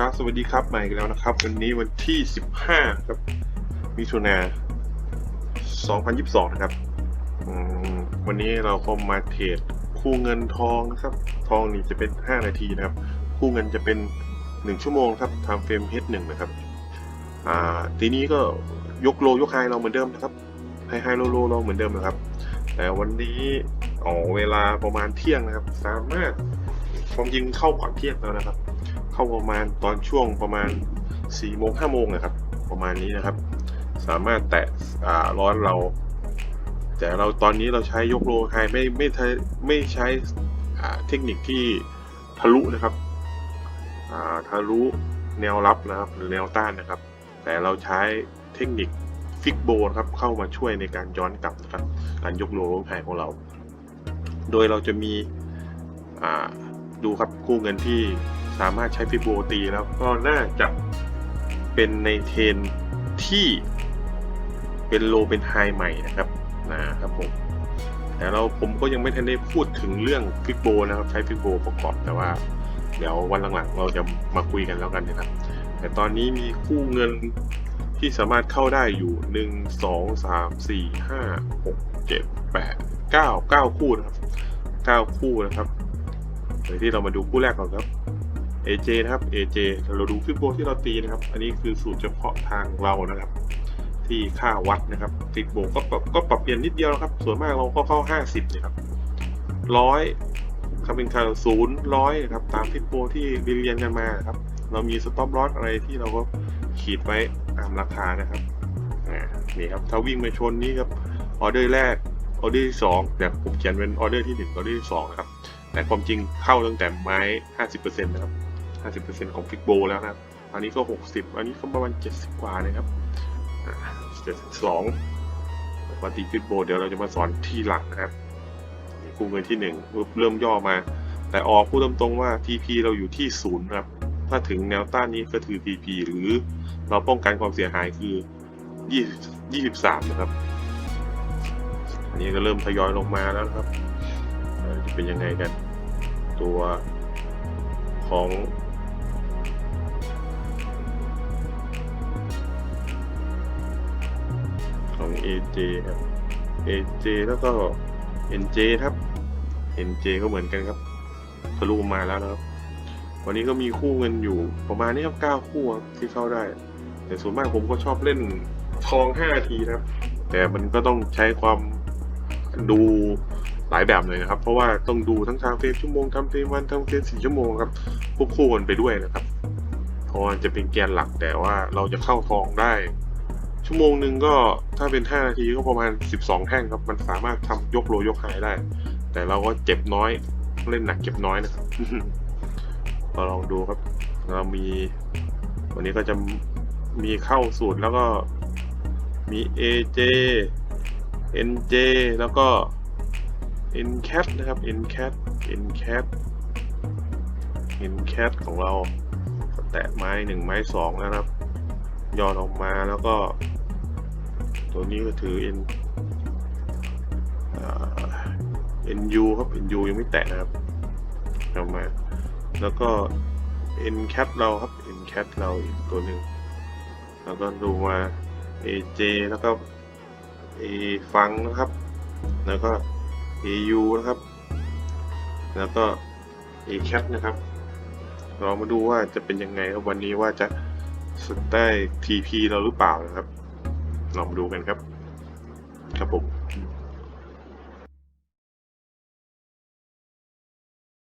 ครับ สวัสดีครับใหม่อีกแล้วนะครับ วันนี้วันที่ 15 ครับ มิถุนา2022 นะครับอืมวันนี้เราก็มาเทรดคู่เงินทองนะครับ ทองนี่จะเป็น 5 นาทีนะครับ คู่เงินจะเป็น 1 ชั่วโมงครับทำเฟรม H1 นะครับ อ่า ทีนี้ก็ยกโลยกไฮเราเหมือนเดิมนะครับ ไฮไฮโลโลเราเหมือนเดิมนะครับ แต่วันนี้อ๋อเวลาประมาณเที่ยงนะครับ สามารถความจริงเข้าก่อนเที่ยงแล้วนะครับ เข้าประมาณตอนช่วงประมาณ4โมง5โมงนะครับ ประมาณนี้นะครับ สามารถแตะอ่าร้อนเรา แต่เราตอนนี้เราใช้ยกโลไฮไม่ไม่ใช้ไม่ใช้เทคนิคที่ทะลุนะครับอ่าทะลุแนวรับนะครับ หรือแนวต้านนะครับ แต่เราใช้เทคนิคฟิกโบนะครับเข้ามาช่วยในการย้อนกลับนะครับ การยกโลลงไฮของเรา โดยเราจะมีอ่าดูครับคู่เงินที่ สามารถใช้ฟิโบตีแล้วก็น่าจะเป็นในเทรนที่เป็นโลเป็นไฮใหม่นะครับนะครับผมแต่เราผมก็ยังไม่ทันได้พูดถึงเรื่องฟิโบนะครับใช้ฟิโบประกอบแต่ว่า เดี๋ยววันหลังๆ เราจะมาคุยกันแล้วกันนะครับ แต่ตอนนี้มีคู่เงินที่สามารถเข้าได้อยู่หนึ่งสองสามสี่ห้าหกเจ็ดแปดเก้าเก้าคู่นะครับเก้าคู่นะครับโดยที่เรามาดูคู่แรกก่อนครับ AJ นะครับ AJ เราดูฟิโบที่เราตีนะครับ อันนี้คือสูตรเฉพาะทางเรานะครับ ที่ค่าวัดนะครับฟิโบก็ปรับก็ปรับเปลี่ยนนิดเดียวนะครับ ส่วนมากเราก็เข้า 50นะครับร้อยครับเป็นคาศูนย์ร้อยนะครับตามฟิโบที่เรียนกันมาครับ เรามีสต็อปลอสอะไรที่เราก็ขีดไว้ตามราคานะครับนี่ครับถ้าวิ่งไปชนนี้ครับออเดอร์แรกออเดอร์ที่สองเนี่ผมเขียนเป็นออเดอร์ที่หนึ่งออเดอร์ที่สองนะครับแต่ความจริงเข้าตั้งแต่ไม้ 50%นะครับ 50%ของฟิกโบแล้วนะครับอันนี้ก็ 60 อันนี้ก็ประมาณ 70 กว่านะครับ72ปกติฟิกโบเดี๋ยวเราจะมาสอนที่หลังนะครับนี่คู่เงินที่หนึ่งเริ่มย่อมา แต่ออกพูดตรงๆว่า TP เราอยู่ที่ศูนย์ครับ ถ้าถึงแนวต้านนี้ก็ถือ TP หรือเราป้องกันความเสียหายคือ 20 23 นะครับ อันนี้ก็เริ่มทยอยลงมาแล้วครับจะเป็นยังไงกัน ตัวของ AJ ครับ AJ แล้วก็ NJ ครับ NJ ก็เหมือนกันครับทะลุมาแล้วนะครับ วันนี้ก็มีคู่เงินอยู่ประมาณนี้ครับ9คู่ครับที่เข้าได้ แต่ส่วนมากผมก็ชอบเล่นทอง5นาทีนะครับ แต่มันก็ต้องใช้ความดูหลายแบบเลยนะครับ เพราะว่าต้องดูทั้งทางเฟรมชั่วโมงทำเฟรมวันทำเฟรมสี่ชั่วโมงครับควบคู่กันไปด้วยนะครับเพราะจะเป็นแกนหลักแต่ว่าเราจะเข้าทองได้ ชั่วโมงหนึ่งก็ถ้าเป็น 5 นาทีก็ประมาณ 12 แท่งครับ มันสามารถทำยกโลยกไฮได้ แต่เราก็เจ็บน้อยเล่นหนักเจ็บน้อยนะครับเราลองดูครับ เรามี วันนี้ก็จะมีเข้าสูตรแล้วก็มี AJ NJ แล้วก็ NCAT นะครับ NCAT NCAT NCAT ของเราแตะไม้หนึ่งไม้สองนะครับ ย่อลงมาแล้วก็ ตัวนี้ก็ถือ N อ่า NU ครับ NU ยังไม่แตะนะครับเอามา แล้วก็ NCAT เราครับ NCAT เราอีกตัวหนึ่งแล้วก็ดูมา AJ แล้วก็ A ฟังนะครับ แล้วก็ AU นะครับ แล้วก็ ACAT นะครับเรามาดูว่าจะเป็นยังไงครับวันนี้ว่าจะ สุดได้ TP เราหรือเปล่านะครับ ลองดูกันครับ ครับผม